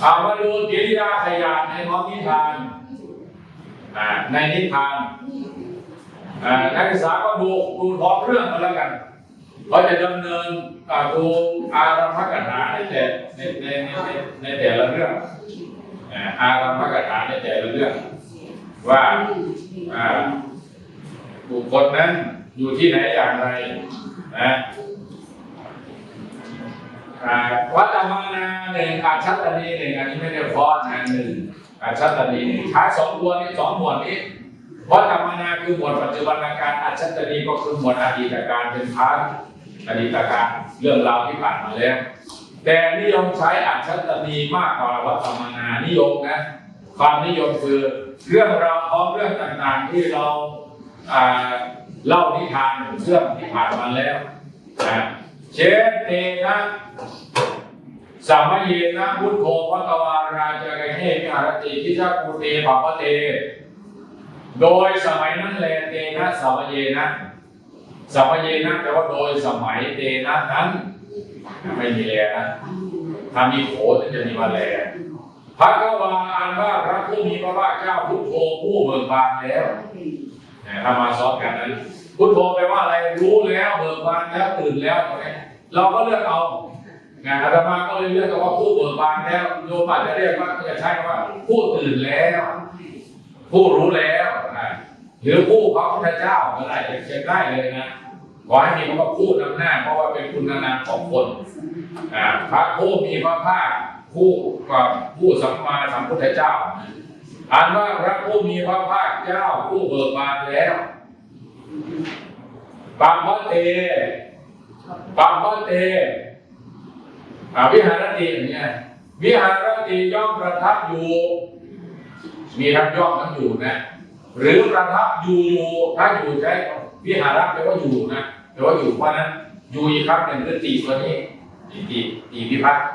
เอามาดูกิริยาขยะในท้องนิทานในนิทานนักศึกษาก็ดูดูท้องเรื่องมาแล้วกันเขาจะดำเนินดูอารัมภกถาในแต่ในในในในแต่ละเรื่องอาอารัมภกถาในแต่ละเรื่อง ว่าบุคคลนั้นอยู่ที่ไหนอย่างไรนะ วัตมานาหนึ่งอาชัตตนีหนึ่งอันนี้ไม่ได้ฟ้อนนะหนึ่งอาชัตตนีหนึ่งใช้สองตัวนี้สองหมวดนี้วัตมานาคือหมวดปัจจุบันการอาชัตตนีก็คือหมวดอดีตการเป็นพาร์ทอดีตการเรื่องราวที่ผ่านมาแล้วแต่นิยมใช้อัจฉตนีมากกว่าวัตมานานิยมนะความนิยมคือเรื่องราวของเรื่องต่างๆที่เราอ่าเล่านิทานเรื่องที่ผ่านมาแล้วนะ เชนเตนะสามเยนะพุทโธพระกวาราจกเฮมิหารติทิชาภูเตภาวะเต โดยสมัยนั้นแลเตนะสามเยนะสามเยนะแปลว่าโดยสมัยเตนะนั้น ไม่มีแลนะถ้ามีโขถึงจะมีมาแลพระกวาอันว่าพระผู้มีพระภาคเจ้าพุทโธผู้เบิกบานแล้วถ้ามาซ้อนกันนั้น พุทโธแปลว่าอะไรรู้แล้วเบิกบานแล้วตื่นแล้วใช่ไหมเราก็เลือกเอางานอาตมาก็เลยเลือกเอาว่าผู้เบิกบานแล้วโยมอาจจะเรียกว่าจะใช้คำว่า ผู้ตื่นแล้ว ผู้รู้แล้วนะหรือผู้พระพุทธเจ้าก็ได้จะได้เลยนะขอให้มีคำว่าผู้นำหน้า เพราะว่าเป็นคุณนามของคนอ่าพระผู้มีพระภาคผู้กับผู้สัมมาสัมพุทธเจ้าอ่านว่าพระผู้มีพระภาคเจ้าผู้เบิกบานแล้ว ปัมมะเตปัมมะเตอ่าวิหารติอย่างเงี้ยวิหารติย่อมประทับอยู่มีทั้งย่อมทั้งอยู่นะ หรือประทับอยู่อยู่ถ้าอยู่ใช้วิหารแปลว่าอยู่นะแปลว่าอยู่เพราะนั้นอยู่อีกครั้งหนึ่งคือตีตัวนี้ตีตีตีพิพัฒน์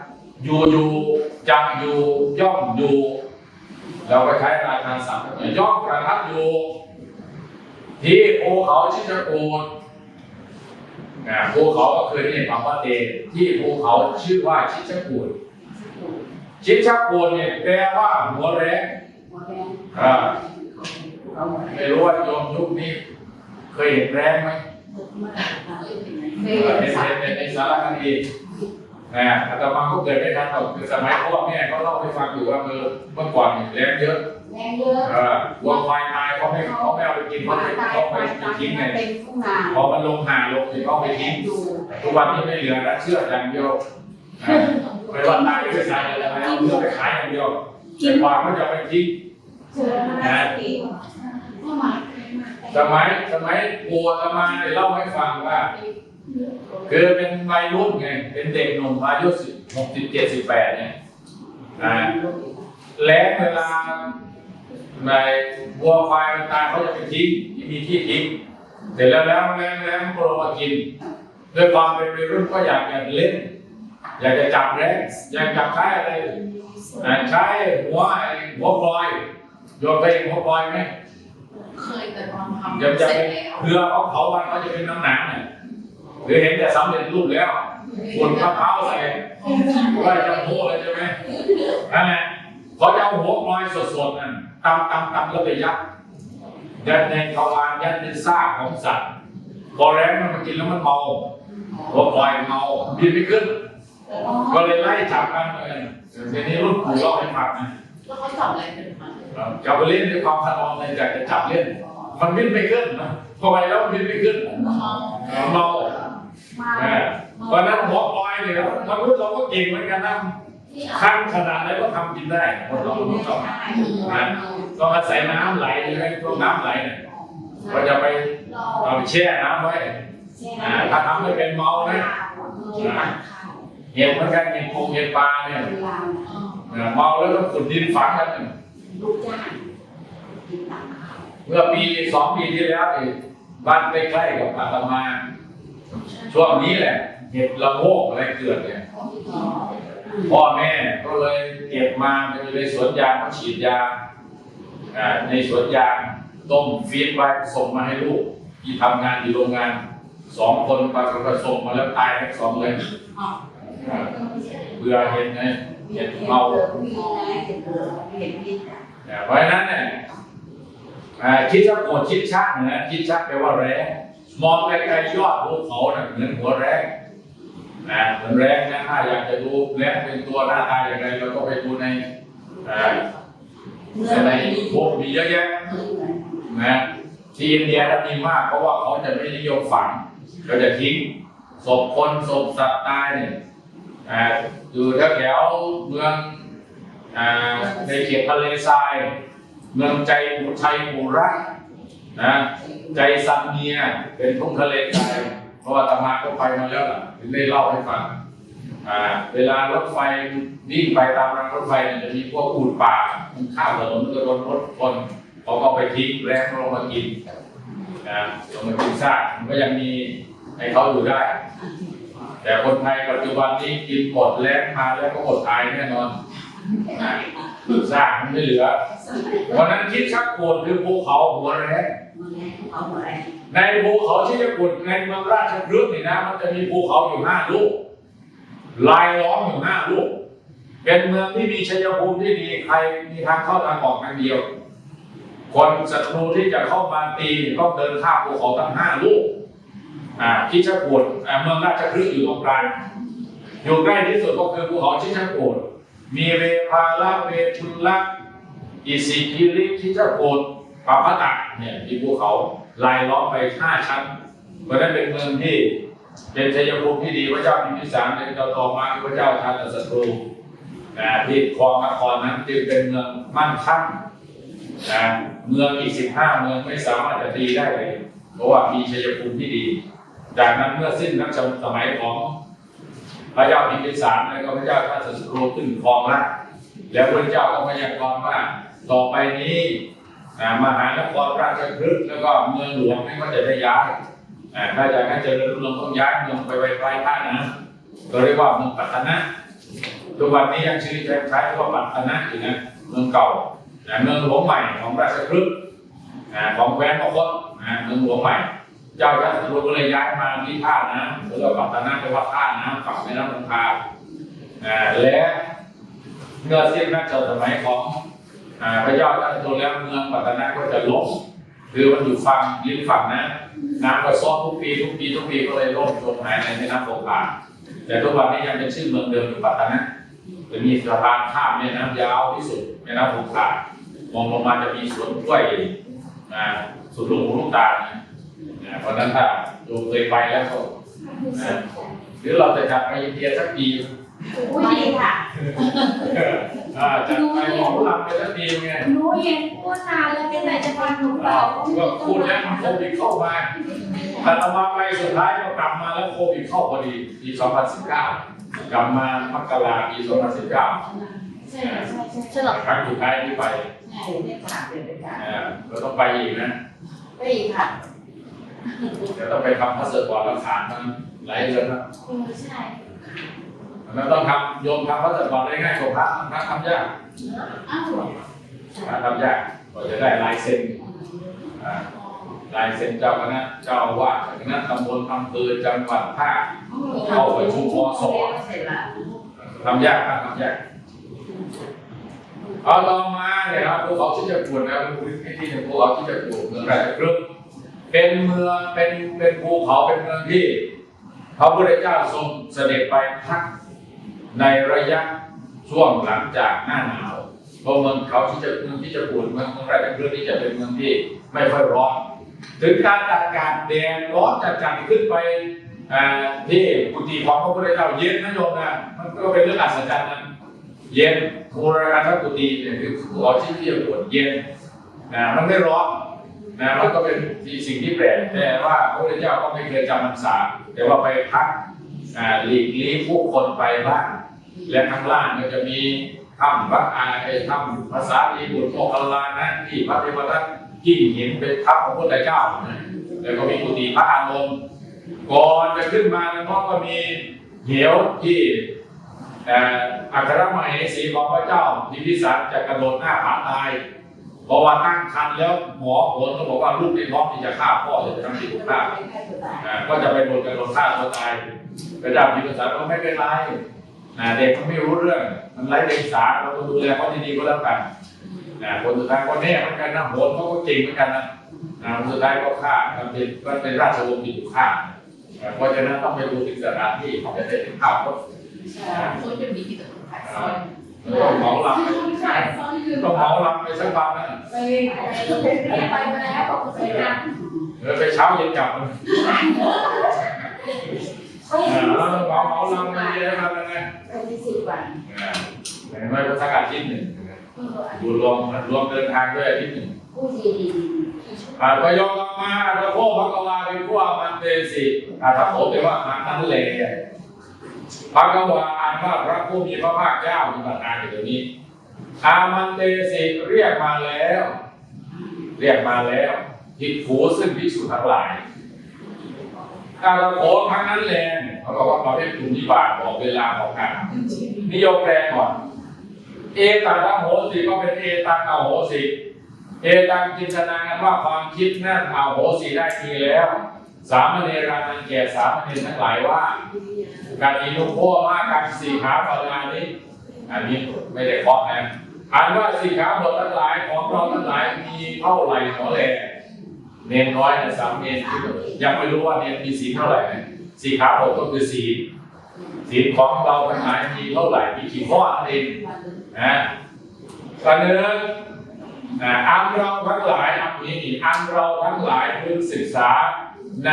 อยู่อยู่จำอยู่ย่อมอยู่เราก็ใช้ราชาศัพท์ย่อมประทับอยู่ที่ภูเขาชิชกูล นะภูเขาก็คือนี่ปัมปะเตที่ภูเขาชื่อว่าชิชกูลชิชกูลเนี่ยแปลว่าหัวแรงอ่าไม่รู้ว่าโยมยุคนี้เคยเห็นแรงไหมเห็นเห็นเห็นในสารคดีนะอาตมาก็เกิดไม่ทันหรอกคือสมัยพ่อแม่เขาเล่าให้ฟังอยู่ว่าเออเมื่อก่อนเนี่ยแรงเยอะแรงเยอะเออวัวควายตาย เขาไม่เขาไม่เอาไปกินเขาตายไม่ตายเขาไปไม่ตายทิ้งไงเป็นทุ่งนาพอมันลงหาลงถึงเขาไปทิ้งอยู่ทุกวันนี้ไม่เหลือแล้วเชื่ออย่างเดียวนะไม่ว่าตายไม่ตายอะไรเอาเนื้อไปขายอย่างเดียวแต่ควายเขาจะเอาไปทิ้งเจอมาสติก็มาสมัยสมัยปู่อาตมาเนี่ยเล่าให้ฟังว่าคือเป็นวัยรุ่นไง เป็นเด็กหนุ่มอายุสิบหกสิบเจ็ดสิบแปดเนี่ยนะแล้งเวลา ในวัวควายมันตายเขาจะไปทิ้งที่มีที่ทิ้งเสร็จแล้วแล้วแล้งแล้งก็ลงมากินด้วยความเป็นวัยรุ่นก็อยากจะเล่น อยากจะจับแล้งอยากจับใช้อะไรอ่าใช้หัวไอ้หัวปลอยโยนไปเองหัวปลอยไหมเคยแต่ตอนทำยังเสจะร็ไปจแล้วเรือเขาเผาวันเขาจะเป็นน้ำหนักเนี่ยหรือเห็นแต่สำเร็จรูปแล้วขนมะพร้าวใส่ว่าจะโม้เลยใช่ไหมนั่นแหละเขาจะเอาหัวปลอยสดๆนั่น ตำตำตำแล้วไปยัดยัดในทวารยัดในซากของสัตว์พอแรงมันมากินแล้วมันเมาหัวปลอยเมาบินไม่ขึ้น ก็เลยไล่จับกันเลยทีนี้รุ่นปู่เล่าให้ฟังนะแล้วเขาจับอะไรเป็นมันจับไปเล่นด้วยความขนองเลยอยากจะจับเล่น มันบินไม่ขึ้นนะพอไปแล้วมันบินไม่ขึ้นเมามาเออวันนั้นหัวปลอยเนี่ยมนุษย์เราก็เก่งเหมือนกันนะขั้นขนาดไหนก็ทำกินได้คนเราต้องต้องนะ ต้องอาศัยน้ำไหลให้พวกน้ำไหลเนี่ยก็จะไปเอาไปแช่น้ำไว้อ่าถ้าทำไม่เป็นเมานะเห็นเหมือนกันเห็นปูเห็นปลาเนี่ยเออเมาแล้วก็ขุดดินฝังกันเนี่ยลูกจ้างกินตังข้าวเมื่อปีสองปีที่แล้วนี่บ้านใกล้ๆกับอาตมา ช่วงนี้แหละ เห็ดละโงกอะไรเกิดเนี่ยพ่อแม่ก็เลยเก็บมาไปในสวนยางมาฉีดยาอ่า ในสวนยางต้มฟีดไว้ส่งมาให้ลูก ที่ทำงานอยู่โรงงานสองคนปรากฏว่าส่งมาแล้วตายทั้งสองเลยเบื่อเห็นไงเห็นเมาเห็นเมาเพราะฉะนั้นเนี่ยคิดชักโกรธคิดชักนะคิดชักแปลว่าแรงมองไกลๆยอดภูเขาน่ะเหมือนหัวแรงนะเหมือนแรงนะถ้าอยากจะดูแรงเป็นตัวหน้าตาอย่างไรเราก็ไปดูใน อ่าเมื่ในไม่มีพวกมีเยอะแยะนะที่อินเดียนั้นมีมากเพราะว่าเขาจะไม่นิยมฝังเขาจะทิ้งศพคนศพสัตว์ตายเนี่ยอ่าอยู่แถวเมืองอ่าในเขตทะเลทราย เมืองใจอุชัยปุระนะใจซันเนียเป็นทุ่งทะเลทรายเพราะว่าตมาก็ไปมาแล้วล่ะถึงได้เล่าให้ฟัง เวลารถไฟวิ่งไปตามรางรถไฟเนี่ยจะมีพวกอูดป่ามันข้ามถนนมันก็โดนรถคนเขาก็ไปทิ้งแรงลงมากินนะลงมากินซากมันก็ยังมีให้เขาอยู่ได้ แต่คนไทยปัจจุบันนี้กินหมดแรงมาแล้วก็อดตายแน่นอนนะซากมันไม่เหลือ วันนั้นคิดชักโกรธคือภูเขาหัวแรงเอาหมดเลยในภูเขาที่จะกุดในเมืองราชพฤกษ์นี่นะ มันจะมีภูเขาอยู่ห้าลูก ลายล้อมอยู่หน้าลูก เป็นเมืองที่มีชัยภูมิที่ดีใครมีทางเข้าทางออกทางเดียว คนศัตรูที่จะเข้ามาตีต้องเดินข้ามภูเขาทั้งห้าลูกอ่าคิดชักโกรธอ่าเมืองราชพฤกษ์อยู่ตรงกลางอยู่ใกล้ที่สุดก็คือภูเขาชิชโกดมีเวพาละเวทุละอิสิกิริทิจโกดปาพตะเนี่ยมีภูเขาลายล้อมไปห้าชั้นเพราะนั้นเป็นเมืองที่ เป็นชัยภูมิที่ดีพระเจ้าพิมพิสารในต่อต่อมาคือพระเจ้าทานตศัตรูนะที่ครองนครนั้นจึงเป็นเมืองมั่นคงนะเมืองอีกสิบห้าเมืองไม่สามารถจะตีได้เลย เพราะว่ามีชัยภูมิที่ดี จากนั้นเมื่อสิ้นรัชสมัยของพระเจ้าพิมพิสารแล้วก็พระเจ้าทานตศัตรูขึ้นครองราชย์แล้วพระเจ้าก็พยากรณ์ว่าต่อไปนี้อ่ามหานครราชพฤกษ์แล้วก็เมืองหลวงนี่ก็จะได้ย้าย ถ้าอยากให้เจริญรุ่งเรืองต้องย้ายเมืองไปไว้ใกล้ท่านะก็เรียกว่าเมืองปัตตนะทุกวันนี้ยังชื่อใช้ใช้ว่าปัตตนะอยู่นะเมืองเก่าอ่เมืองหลวงใหม่ของราชพฤกษ์ของแคว้นมคตอ่าเมืองหลวงใหม่ เจ้าชายสรุก็เลยย้ายมาที่ท่านะหรือว่าปัตตนะแปลว่าท่านะฝั่งแม่น้ำคงคาและเมื่อสิ้นรัชสมัยของพระเจ้าจันทร์แล้วเมืองปัตตนาก็จะล่มคือมันอยู่ฝั่งริมฝั่งนะ น้ำก็ซ้อทุกปีทุกปีทุกปีก็เลยล่มจมหายในแม่น้ำโขงคาแต่ทุกวันนี้ยังเป็นชื่อเมืองเดิมอยู่ปัตตานะจะมีสะพานข้ามแม่น้ำยาวที่สุดแม่น้ำโขงคามองลงมาจะมีสวนกล้วยอ่าสวนลูกหูลูกตาลนะอ่าเพราะนั้นถ้าโยมเคยไปแล้วก็หรือเราจะจัดไปอินเดียสักปี ผู้ดีค่ะอ่าจะไปหมอลำไปสักทีไงหนูเห็นพูดนานแล้วเป็นไหนจะฟังหนูเปล่าก็พูดแล้วมันโควิดเข้ามาแต่ต่อมาไปสุดท้ายก็กลับมาแล้วโควิดเข้าพอดีปี 2019 กลับมามกราปี 2019ใช่ใช่ใช่ใช่หรอครั้งสุดท้ายที่ไปใช่ไม่ถามเป็นประจอ่าก็ต้องไปอีกนะไปอีกค่ะเดี๋ยวต้องไปทำพาสปอร์ตหลักฐานมันหลายเดือนนะำเออใช่ มันต้องทำโยมทำพาสปอร์ตได้ง่ายกว่าพระพระทำยากพระทำยากกว่าจะได้ลายเซ็นลายเซ็นเจ้าคณะเจ้าอาวาสเจ้าคณะตำบลอำเภอจังหวัดภาคเข้าปชุมพศเสร็จแล้วทำยากครับทำยากเอาต่อมาเนี่ยครับภูเขาที่จะปวดนะเป็นพื้นที่ที่เป็นภูเขาที่จะปวดเมืองราชพฤกษ์เป็นเมืองเป็นเป็นภูเขาเป็นเมืองที่พระพุทธเจ้าทรงเสด็จไปพัก ในระยะช่วงหลังจากหน้าหนาวเพราะเมืองเขาที่จะเมืองที่จะปวดเมืองเมืองราชพฤกษ์นี่จะเป็นเมืองที่ไม่ค่อยร้อน ถึงการอากาศแดดร้อนจัดๆขึ้นไปที่กุฏิของพระพุทธเจ้าเย็นนะโยมนะมันก็เป็นเรื่องอัศจรรย์นะเย็นโบราณทักุฏิเนี่ยคือขอที่ที่จะปวดเย็นนะมันไม่ร้อนนะมันก็เป็นสิ่งที่แปลกแต่ว่าพระพุทธเจ้าก็ไม่เคยจำพรรษาแต่ว่าไปพักหลีกลี้ผู้คนไปบ้าง และข้างล่างก็จะมีถ้ำพระอาไอถ้ำภาษาลีบุตรโมคคัลลานะที่พระเทวทัตกิ่งหินเป็นทัพของพระพุทธเจ้าแล้วก็มีกุฏิพระอานนท์ก่อนจะขึ้นมาแล้วก็มีเหวที่อ่ออัครมเหสีของพระเจ้าพิพิสารจะกระโดดหน้าผาตายเพราะว่าตั้งครรภ์แล้วหมอผลก็บอกว่าลูกในท้องที่จะฆ่าพ่อจะทำสิ่งฆ่าก็จะไปโดนกระโดดฆ่าตัวตายพระเจ้าพิพิสารก็ไม่เป็นไร นะเด็กมันไม่รู้เรื่อง มันไร้เดียงสาเราต้องดูแลเขาดีๆก็แล้วกันนะคนสุดท้ายคนนี้เหมือนกันนะโหนเขาก็เก่งเหมือนกันนะนะคนสุดท้ายก็ฆ่ามันเป็นมันเป็นราชวงศ์ที่ถูกฆ่านะเพราะฉะนั้นต้องไปดูถึงสถานที่จะได้เห็นภาพว่าคนจะมีที่ขายซอยต้องเหมาลำไปขายซอยอยู่ต้องเหมาลำไปสักวันนะไปไปไปมาแล้วบอกไปนะเออไปเช้าเย็นกลับ มันเออแล้วต้องเหมาเหมาลำไปเยอะๆกันนะไปที่สิบวันอ่าเห็นไหมว่าสักอาทิตย์หนึ่งดูรวมรวมเดินทางด้วยอาทิตย์หนึ่งผู้ดีดีอ่าประโยคต่อมาพระโคพระกวาเป็นผู้อามันเตสิอ่าถ้าผมเป็นว่ามันนั้นเลยพระกวาอ่านว่าพระผู้มีพระภาคเจ้ามีประทานอยู่ตรงนี้ อามันเตสิเรียกมาแล้ว เรียกมาแล้วผิดผูซึ่งพิสูจน์ทั้งหลาย ถ้าเราโขนทั้งนั้นแลเขาบอกว่าเราได้กลุ่มนิบาตบอกเวลาบอกกันนิยมแปลก่อนเอตังโหสิก็เป็นเอตังอโหสิเอตังจินตนากันว่าความคิดนั่นอโหสิได้ทีแล้ว สามเณรานังแก่สามเณรทั้งหลายว่า การอินุโคมาการสี่ขาปรานี้ อันนี้ไม่ได้เคาะนะอ่านว่าสี่ขาบททั้งหลายของเราทั้งหลายมีเท่าไหร่หนอแล เนนน้อยนะสามเนนยังไม่รู้ว่าเนนมีสีเท่าไหร่นะสีขาบทก็คือสีสีของเราทั้งหลายมีเท่าไหร่มีกี่ข้อนั่นเองนะกันเนื้อนะอันเราทั้งหลายอันนี้อันเราทั้งหลายพึงศึกษาใน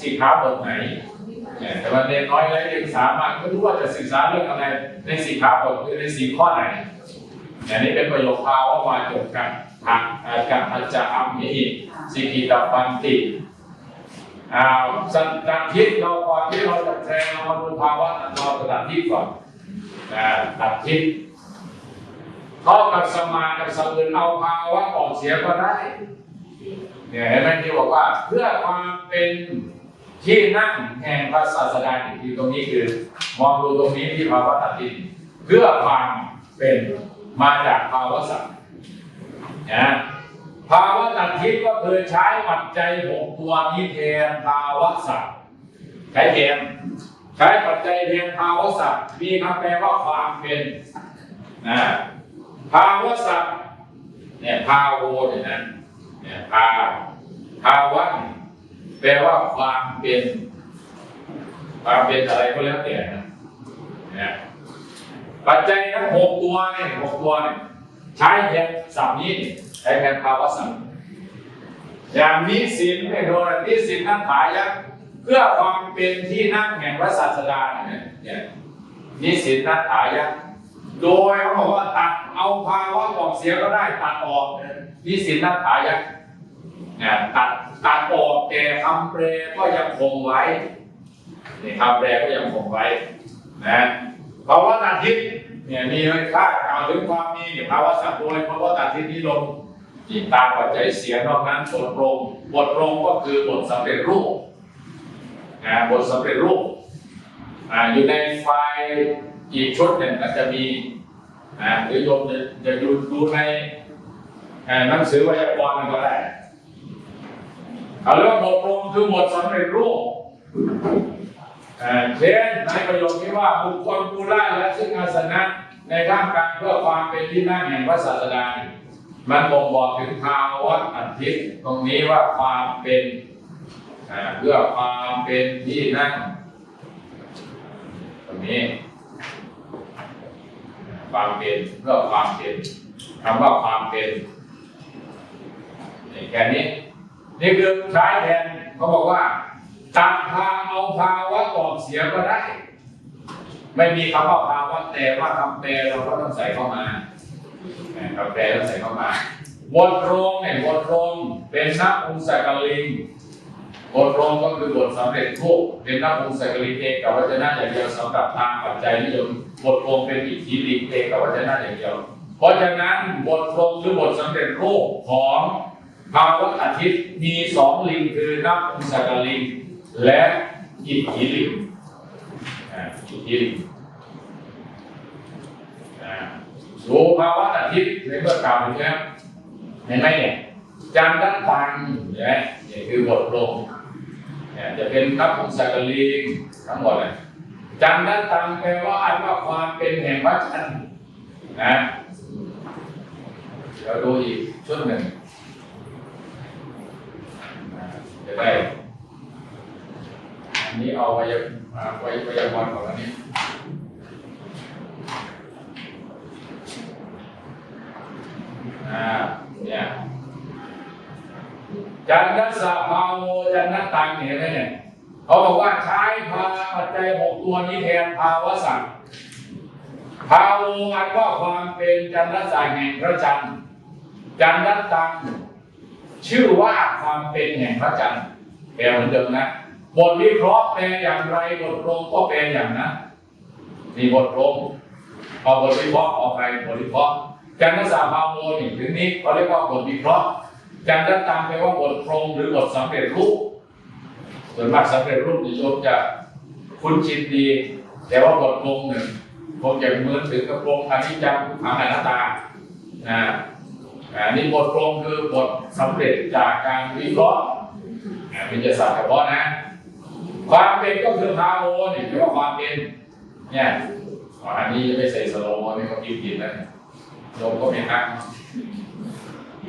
สีขาบทไหนแต่ว่าเรียนน้อยแล้วเรียนสามารถก็รู้ว่าจะศึกษาเรื่องอะไรในสีขาบทคือในสีข้อไหนเนี่ยนี่เป็นประโยคภาวะวาจบกัน ทางอาการอาจารย์อัมมีสิกิตาปันติอ่าสันตัดทิศเราก่อนที่เราจะแทงเรามาดูภาวะเราจะตัดทิศก่อนอ่าตัดทิศเข้ากับสมากับสมุนเอาภาวะออกเสียก็ได้เนี่ยเห็นไหมที่บอกว่าเพื่อความเป็นที่นั่งแห่งพระศาสดาอยู่ตรงนี้คือมองดูตรงนี้ที่ภาวะตัดทิศเพื่อความเป็นมาจากภาวะสัตว์ นะภาวะตัดทิศก็คือใช้ปัจจัยหกตัวนี้แทนภาวะสัตว์ใช้แทนใช้ปัจจัยแทนภาวะสัตว์มีคำแปลว่าความเป็นนะภาวะสัตว์เนี่ยภาโวเนี่ยนะเนี่ยภาภาวะแปลว่าความเป็น ความเป็นอะไรก็แล้วแต่นะเนี่ยปัจจัยทั้งหกตัวเนี่ยหกตัวเนี่ย ใช้แทนสัมนี้เนี่ยใช้แทนภาวะสัมอย่างนิสินไม่โดนนิสินนั่งขายะเพื่อความเป็นที่นั่งแห่งพระศาสดาเนี่ยเนี่ยนิสินนั่งขายะโดยเขาบอกว่าตัดเอาภาวะออกเสียก็ได้ตัดออกนิสินนั่งขายะเนี่ยตัดตัดออกแต่คำแปลก็ยังคงไว้นี่คำแปลก็ยังคงไว้นะภาวะตัดทิศ เนี่ยมีค่ากล่าวถึงความมีภาวะสัตว์โดยภาวะตัดทิศนี้ลงจิตตามปัจจัยเสียนอกนั้นบทลงบทลงก็คือบทสำเร็จรูปนะบทสำเร็จรูปอ่าอยู่ในไฟล์อีกชุดเนี่ยก็จะมีอ่าหรือโยมจะจะดูดูในหนังสือไวยากรณ์มันก็ได้เอาเรื่องบทลงคือบทสำเร็จรูป เช่นในประโยคที่ว่าบุคคลผู้ล่าและซึ่งอาสนะในท่ามกลางเพื่อความเป็นที่นั่งแห่งพระศาสดาเนี่ยมันบ่งบอกถึงภาวะอันทิศตรงนี้ว่าความเป็นเพื่อความเป็นที่นั่งตรงนี้ ความเป็นเพื่อความเป็นคำว่าความเป็นนี่แค่นี้นี่คือใช้แทนเขาบอกว่า ตัดพาเอาภาวะออกเสียก็ได้ ไม่มีคำว่าภาวะแต่ว่าคำแปลเราก็ต้องใส่เข้ามาคำแปลต้องใส่เข้ามาบทโรงเนี่ยบทโรงเป็นนักองค์สักกลิงบทโรงก็คือบทสำเร็จรูปเป็นนักองค์สักกลิงเอกกับวัจนะอย่างเดียวสำหรับทางปัจจัยนิยมบทโรงเป็นอิทธิลิงเอกกับวัจนะอย่างเดียว เพราะฉะนั้นบทโรงหรือบทสำเร็จรูปของภาวะอาทิตย์มีสองลิงคือนับองศกลิง และอิทธิลิงอ่าอิทธิลิงอ่าดูภาวะอาทิตย์ในเมื่อกล่าวถึงแล้วเห็นไหมเนี่ยจันทร์ด้านตังเนี่ยนี่คือบทลงเนี่ยจะเป็นนับของศกลิงทั้งหมดเลยจันทร์ตังแปลว่าอันว่าความเป็นแห่งพระจันทร์นะเดี๋ยวดูอีกชุดหนึ่งจะได้ อันนี้เอาไว้อ่าไว้ไว้วันก่อนอันนี้อาเนี่ยจันทสาภาโวจันทตังเห็นไหมเนี่ยเขาบอกว่าใช้พาปัจจัยหกตัวนี้แทนภาวะสัตว์ภาวอันว่าความเป็นจันทสายแห่งพระจันทร์จันทตังชื่อว่าความเป็นแห่งพระจันทร์แปลเหมือนเดิมนะ บทวิเคราะห์แปลอย่างไรบทโรงก็แปลอย่างนั้นนี่บทโรงพอาบทวิเคราะห์ออกไปบทวิเคราะห์จันทสาภาโวนี่ถึงนี้เขาเรียกว่าบทวิเคราะห์จันทตังแปลว่าบทโรงหรือบทสำเร็จรูปส่วนมากสำเร็จรูปนิยมจะคุ้นชินดี แต่ว่าบทลงหนึ่งคงจะเหมือนถึงกับลงอนิจจังทุกขังอนัตตานะอันนี้บทลงคือบทสำเร็จจากการวิเคราะห์เป็นจะศาสตร์เฉพาะนะ ความเป็นก็คือพาโอนี่คือว่าความเป็นเนี่ยอันนี้ไม่ใส่สโลว์นี่ก็พิมพ์ผิดนะลงก็ไม่ฮัก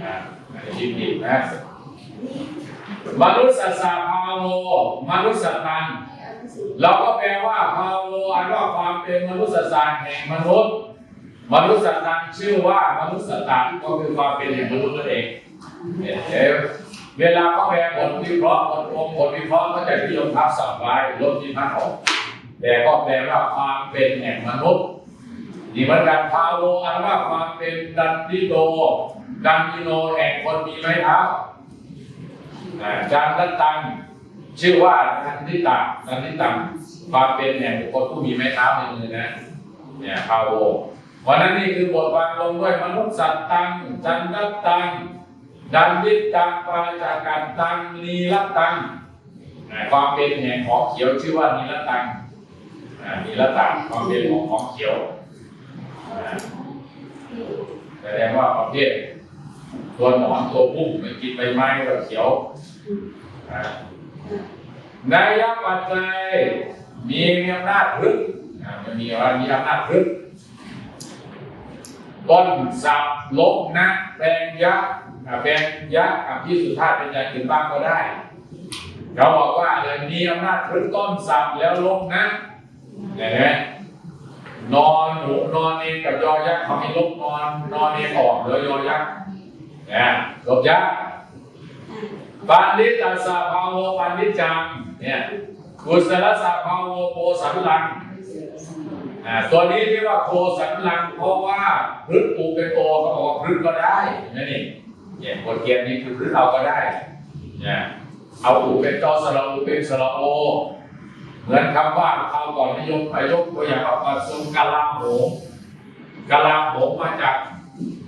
อ่าอันนี้พิมพ์ผิดนะมนุษย์สัสสะภาโวมนุษย์สัตตังเราก็แปลว่าภาโวอันว่าความเป็นมนุษย์สัตว์แห่งมนุษย์ มนุษย์สัตตังชื่อว่ามนุษย์สัตตังก็คือความเป็นแห่งมนุษย์นั่นเองเนี่ยเดี๋ยว เวลาเขาแปลบทวิเคราะห์บทองค์บทวิเคราะห์เขาจะนิยมทับศัพท์ไว้ลบที่พันออกแต่ก็แปลว่าความเป็นแห่งมนุษย์นี่เหมือนกันภาโวอันว่าความเป็นดันดิโดดันดิโนแห่งคนมีไม้เท้าอ่าจารย์ตังชื่อว่านันทิตานันทิตังความเป็นแห่งบุคคลผู้มีไม้เท้าในมือนะเนี่ยพาโววันนั้นนี่คือบทวางลงด้วยมนุษย์สัตตังจันทตัง ดันวิตังปาจากกันตังนีลตังความเป็นแห่งของเขียวชื่อว่านีลตังนีลตังความเป็นของของเขียวแสดงว่าประเภทตัวหนอนตัวพุ่งมันกินใบไม้ก็เขียวอ่านายปัจจัยมีอำนาจพลึกอ่ามันมีอะไรมีอำนาจพลึกต้นสับลบนะแปลงยักษ์ แปลงยักษ์กับที่สุท้าเป็นอย่างอื่นบ้างก็ได้ เขาบอกว่าเลยมีอำนาจพลึกต้นสับแล้วลบนะเห็นไหมนอนหนูนอนเองกับยอยักษ์เขาให้ลบนอน นอนเองออกเหลือยอยักษ์นะลบยักษ์ปันนิตัสสะภาโวปันนิจังเนี่ยกุศลสะภาโวโพสันลังอ่าตัวนี้ที่ว่าโพสันลังเพราะว่าพฤกปูเป็นโอเขาบอกพฤกก็ได้นั่นนี่ เนี่ยบทเกียนนี้คือพฤกเอาก็ได้เนี่ยเอาอูเป็นจอสระอูเป็นสระโอเหมือนคำว่าเขาวก่อนนิยมไปยกตัวอย่างว่าผสมกะลาโหมกะลาโหมมาจาก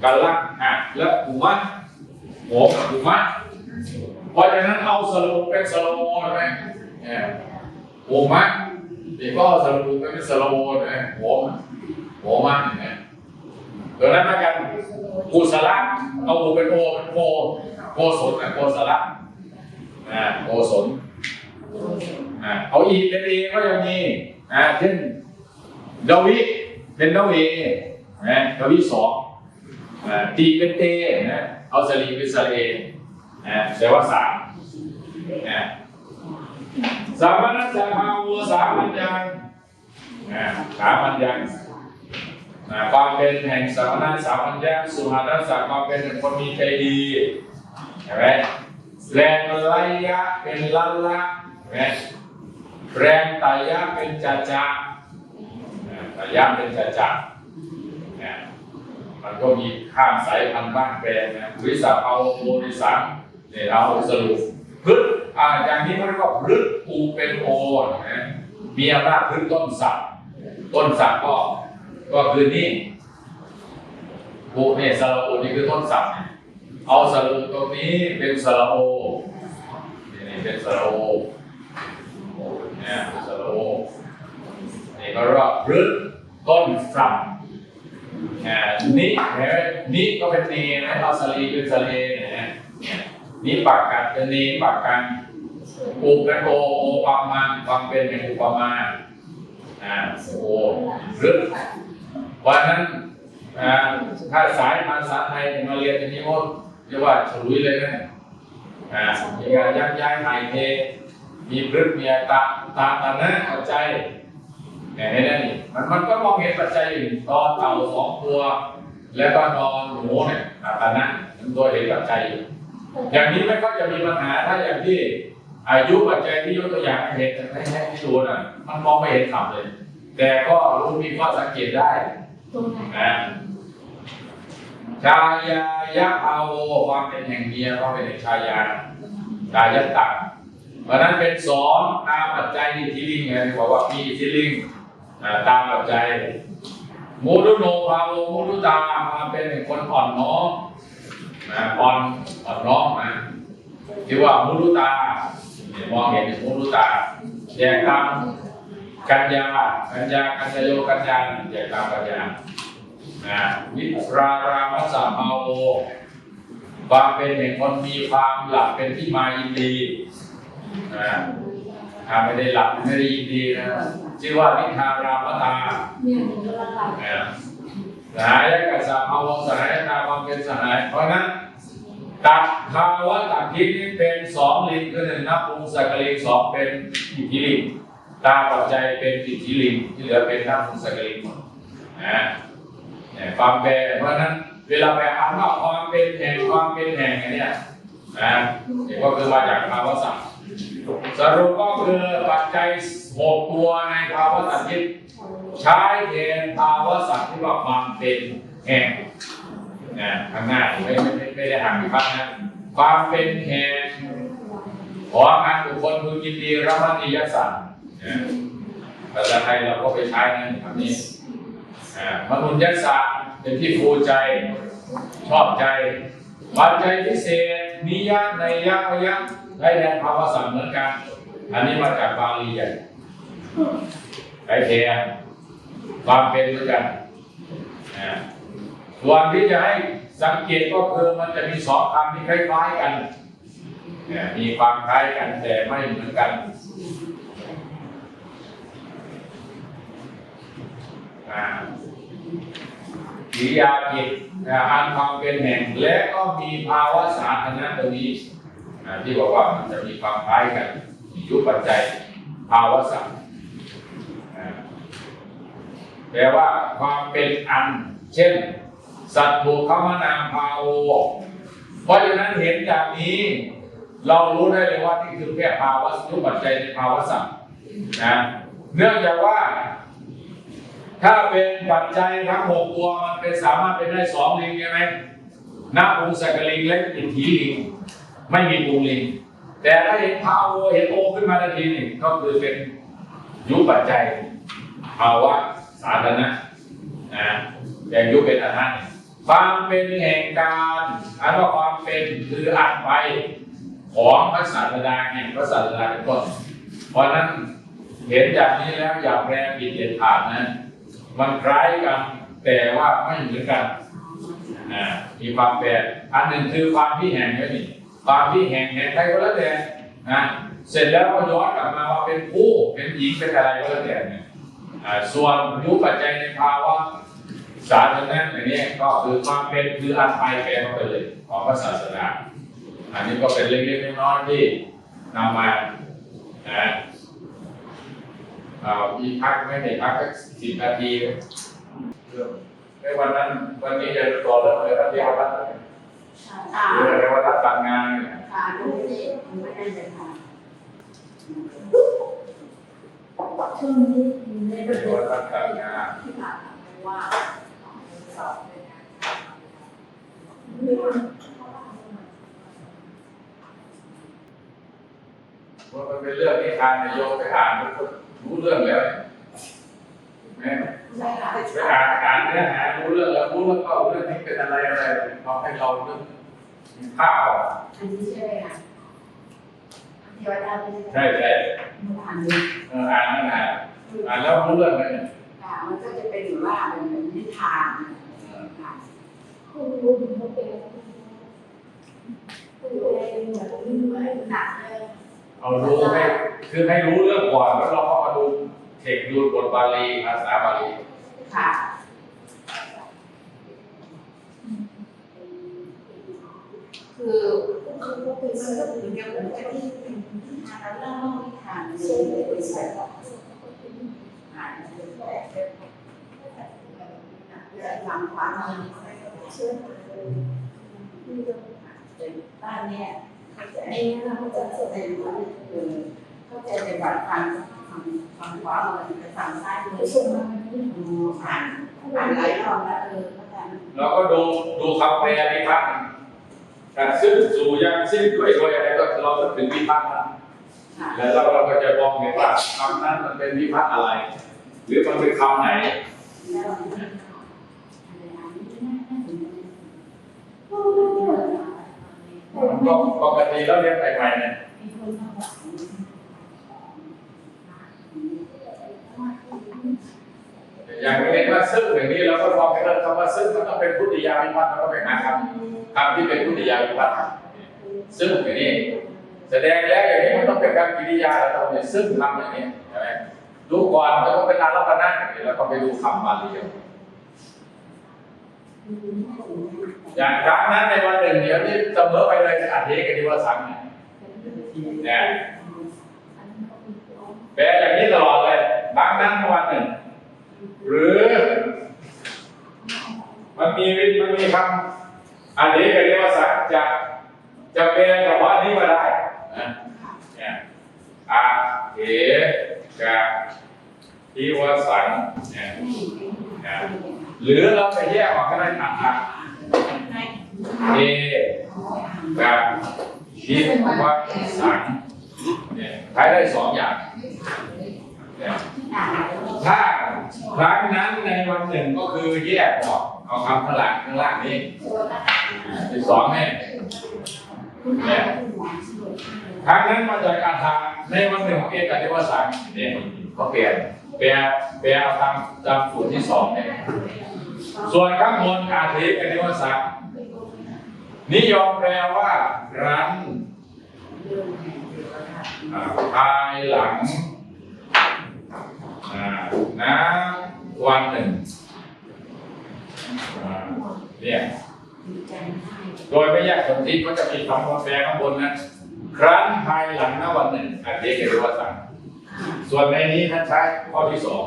กะลักอะและหูมัดโหกับหูมัดเพราะฉะนั้นเอาสโลเป็นสโลใช่ไหมเนี่ยหูมัดนี่ก็เอาสโลเป็นสโลใช่ไหมโหมโหมัดเนี่ย ตัวนั้นละกันกุศลเอาหูเป็นโอเป็นโกโกศลนะโกศลอ่าโกศลอ่าเอาอีเป็นเอก็ยังมีอ่าเช่นดาวิเป็นดาวีนะดาวิสองอ่าตีเป็นเตนะเอาสลีเป็นสเลนะแต่ว่าสามนะสามัญสาภาวัวสามัญยังนะสามัญยัง ความเป็นแห่งสามัญสามัญยังสุหารัสสะความเป็นแห่งคนมีใจดีเห็นไหมแรงไลยะเป็นลันละเห็นไหมแรงตายะเป็นจัจจะนะตายะเป็นจัจจะนะมันก็มีข้ามสายพันธุ์บ้างแปลงนะวิสาเอาโมนิสังเนี่ยเราสรุปพฤกษ์อ่าอย่างนี้เขาเรียกว่าพฤกษ์ปูเป็นโอนะมีอำนาจพฤกษ์ต้นสัตว์ต้นสัตว์ก็ ก็คือนี่ปูเนี่ยสระโอนี่คือต้นสัตว์เอาสรุปตรงนี้เป็นสระโอนี่เป็นสระโอเนี่ยเป็นสระโอนี่ก็เรียกว่าพฤกษ์ต้นสัตว์อ่านิเห็นไหมนิก็เป็นเนนะเอาสลีเป็นสเลนะฮะนิปากกันเป็นเนปากกันอุปเป็นโอโอปามาความเป็นเป็นอุปมาอ่าโอ้หรึก วันนั้นถ้าสายภาษาไทยมาเรียนอย่นี้โอ้เรียกว่าฉลุยเลยนะอ่ามีการยักย้ายถ่ายเทมีพฤกษ์มีตาตาตาเนะปัจจัยเนี่ยเห็นไหมนี่มันมันก็มองเห็นปัจจัยอื่นตอนเต่าสองตัว แล้วก็นอนหมูเนี่ยตาตานะมันตัวเห็นปัจจัยอยู่อย่างนี้ไม่ก็จะมีปัญหาถ้าอย่างที่อายุปัจจัยที่ยกตัวอย่างให้เห็นให้ให้ที่ดูน่ะมันมองไม่เห็นขับเลย แต่ก็รู้มีข้อสังเกตได้ ตรงไหนนะชายายะอาโวความเป็นแห่งเมียความเป็นแห่งชายาชายะตักเพราะนั้นเป็นสองตามปัจจัยอิทธิลิงไงบอกว่ามีอิทธิลิงตามปัจจัยมูดุโนภาโวมูดุตาความเป็นคนอ่อนน้อมนะอ่อนอ่อนน้อมนะที่ว่ามูดุตาเนี่ยมองเห็นมูดุตาแยกตาม กัญญากัญญากัญญาโยกัญญาแยกตามกัญญานะวิรารามัสสะมาโอความเป็นแห่งคนมีความหลับเป็นที่มายินดีนะถ้าไม่ได้หลับไม่ได้ยินดีนะชื่อว่านิทารามตาเนี่ยมันก็ละลายนะสหายกับสหาวสหายตาความเป็นสหาย เพราะนั้นตัดภาวะตัดทิศนี้เป็นสองลิงคือหนึ่งนับปรุงสักลิงสองเป็นอิทธิลิง ตาปัจจัยเป็นอิทธิลิงที่เหลือเป็นนับปรุงสักลิงหมดนะเนี่ยความแปรเพราะนั้นเวลาแปลอ่านว่าความเป็นแห่งความเป็นแห่งเนี่ยนะนี่ก็คือมาจากภาวะสัตว์สรุปก็คือปัจจัยหกตัวในภาวะสัตว์ที่ใช้แทนภาวะสัตว์ที่ว่าความเป็นแห่งนะข้างหน้าไม่ไม่ไม่ได้ห่างกันนะความเป็นแห่งของงานบุคคลพึงยินดีรับมณียสัตว์ นะภาษาไทยเราก็ไปใช้นะคำนี้อ่มนุษยศาสตร์เป็นที่ฟูใจ ชอบใจปัจจัยพิเศษนิยะในยะอยักได้แทนภาวะสัมเหมือนกัน อันนี้มาจากบาลีใหญ่ไอ้แทนความเป็นเหมือนกันส่วนที่จะให้สังเกตก็คือมันจะมีสองคำที่คล้ายๆกัน มีความคล้ายกันแต่ไม่เหมือนกันอ่า กิริยาจิตอันความเป็นแห่งและก็มีภาวะสาธารณะตรงนี้ที่บอกว่ามันจะมีความคล้ายกันยุปัจจัยภาวะสัมแปลว่าความเป็นอัน เช่น สัตว์ถูกคมนามภาโวเพราะฉะนั้นเห็นอย่างนี้ เรารู้ได้เลยว่านี่คือแค่ภาวะยุปัจจัยในภาวะสัมนะเนื่องจากว่า ถ้าเป็นปัจจัยทั้งหกตัวมันเป็นสามารถเป็นได้สองลิงใช่ไหมนับองค์สักลิงและอิทธิลิง ไม่มีปูลิง แต่ถ้าเห็นพาวโอเห็นโอขึ้นมาทันทีนี่ก็คือเป็นยุคปัจจัยภาวะสาธารณะนะแต่ยุคเป็นอันนั้นความเป็นแห่งการอันว่าความเป็นคืออันไปของพระศาสดาแห่งพระศาสดาเป็นต้นเพราะนั้นเห็นอย่างนี้แล้วอย่าแปลผิดเด็ดขาดนะ มันคล้ายกันแต่ว่าไม่เหมือนกันอ่ามีความแปลกอันหนึ่งคือความที่แห่งไว้นี่ความที่แห่งแห่งใครก็แล้วแต่นะเสร็จแล้วก็ย้อนกลับมาว่าเป็นผู้เป็นหญิงเป็นอะไรก็แล้วแต่เนี่ยอ่าส่วนยุปัจจัยในภาวะสาธารณะอย่างนี้ก็คือความเป็นคืออันไปแปลเข้าไปเลยของพระศาสนา อันนี้ก็เป็นเล็กๆน้อยๆที่นำมานะอ่า มีพักไม่ได้พักสักสิบนาทีในวันนั้นวันนี้จะต่อเรื่องอะไรพระเจ้าวัดอะไรอ่าหรืออะไรว่าทัดการงานเนี่ยช่วงนี้ในประเรียเด็นทัดการงานที่ผ่านมาว่าสอบเลยนะว่ามันเป็นเรื่องที่ทางนายกไปอ่านมันก็ รู้เรื่องแล้วแม่ได้ค่ะไปอ่านอ่านเนื้อหารู้เรื่องแล้วรู้แล้วก็เรื่องนี้เป็นอะไรอะไรเราให้เราเรื่องข้าวอันนี้ใช่ไหมคะเทวดาเป็นใช่ใช่มันผ่านดูเอออ่านนั่นแหละอ่านแล้วรู้เรื่องเลยค่ะมันก็จะเป็นหรือว่าเป็นนิทานค่ะคุณรู้ถึงเขาเป็นคุณเป็นเหมือนหนักเลยเอารู้ให้คือให้รู้เรื่องก่อนแล้วเราก็ มาดูทเทคดูบทบาลีภาษาบาลีค่ะคือมันก็เป็นเดียวกันกับที่ทางเราเล่านิทานเลยเป็นแบบอ่านฟังความเชื่อบ้านเนี่ยไอ้นั่นเราจะสดเป็นคือเข้าใจในบัตรฟังฟัง ฟังขวาเลยไปฟังซ้ายเลไปยส่งมาที่ดูอ่านอ่านหลายรอบแล้วเออเข้าใจเราก็ดูดูคำแปลวิพัฒน์การซึ่งสู่ยังสิ้นด้วยด้วยอะไรก็เราจะถึงวิพัฒน์นะค่ะแล้วเราก็จะมองเห็นว่าคำนั้นมันเป็นวิพัฒน์อะไร หรือมันเป็นคำไหนก็ปกติเราเรียนใหม่ๆเนี่ย อย่างเรียนว่าซึ่งอย่างนี้เราก็มองไปเรื่องคำว่าซึ่งมันต้องเป็นพุทธิยาวิพัฒน์เราก็ไปหาคำคำที่เป็นพุทธิยาวิพัฒน์ซึ่งอย่างนี้ แสดงแล้วอย่างนี้มันต้องเป็นการกิริยาเราต้องเป็นซึ่งทำอย่างนี้ใช่ไหมดูก่อนแล้วก็เป็นอารัปนาอย่างนี้แล้วก็ไปดูคำบาลีอย่างครั้งนั้นในวันหนึ่งเดี๋ยวนี้เสมอไปเลยจะอัดเทกันดีว่าสังเนี่ยเนี่ยแปลอย่างนี้ตลอดเลยบางนั้นวันหนึ่ง หรือ มันมีวิมันมีคำอันนี้ก็เรียกว่าสังจะจะเป็นเฉพาะนี้ก็ได้นะเนี่ยอาเหกะทิวสังเนี่ยเนี่ยหรือเราไปแยกออกก็ได้อัตถะเอกะทิวสังเนี่ยใช้ได้สองอย่างเนี่ยถ้า ครั้งนั้นในวันหนึ่งก็คือแยกออกเอาคำข้างหลังข้างล่างนี้สิบสองเนี่ยครั้งนั้นมาจากอาถาในวันหนึ่งของเอกติวสังเนี่ยก็เปลี่ยนแปลแปลเอาตามตามสูตรที่สองเนี่ยส่วนข้างบนอาทิกติวสังนิยมแปลว่ารั้นอ่าภายหลัง นะวันหนึ่งอ่าเนี่ยโดยไม่แยกสนธิก็จะมีคำว่าแปลข้างบนนะครั้นภายหลังนะวันหนึ่งอันนี้คือว่าสั่งส่วนในนี้ท่านใช้ข้อที่สอง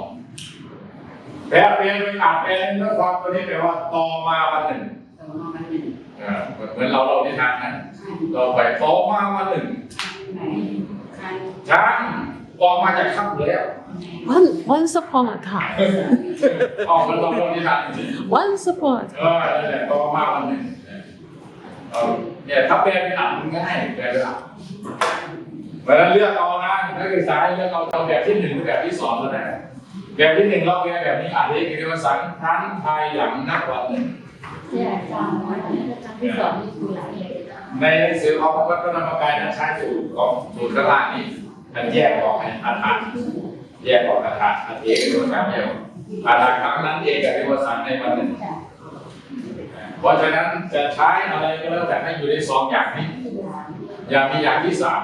แปลเป็นเป็นอาจเป็นเรื่องความตัวนี้แปลว่าต่อมาวันหนึ่งอ่าเหมือนเราเราที่ทานนะเราไปต่อมาวันหนึ่งช้าง ออกมาจากถ้ำแล้ว One, once upon a time. ออกมาตรงตรงที่ทาน Once upon a เออนั่นแหละก็มาวันหนึ่งเออเนี่ยถ้าแปลเป็นอ่านมันง่ายแปลเป็นอ่านเพราะฉะนั้นเลือกเอานะนักศึกษาเลือกเอาเอาแบบที่หนึ่งหรือแบบที่สองก็ได้แบบที่หนึ่งเราแปลแบบนี้อ่านได้คือว่าสังทันภายหลังนับวันหนึ่งเนี่ยฟังมาที่สองนี่คือหลายเลยในหนังสือของพระพุทธธรรมกายนั้นใช้สูตรของสูตรกระลานี่ มันแยกออกให้อัฏฐะแยกออกอัฏฐะอัฏฐะคือว่าสังเดียวอัฏฐะครั้งนั้นเองกับเรียกว่าสังในวันหนึ่งเพราะฉะนั้นจะใช้อะไรก็แล้วแต่ให้อยู่ในสองอย่างนี้ อย่ามีอย่างที่สาม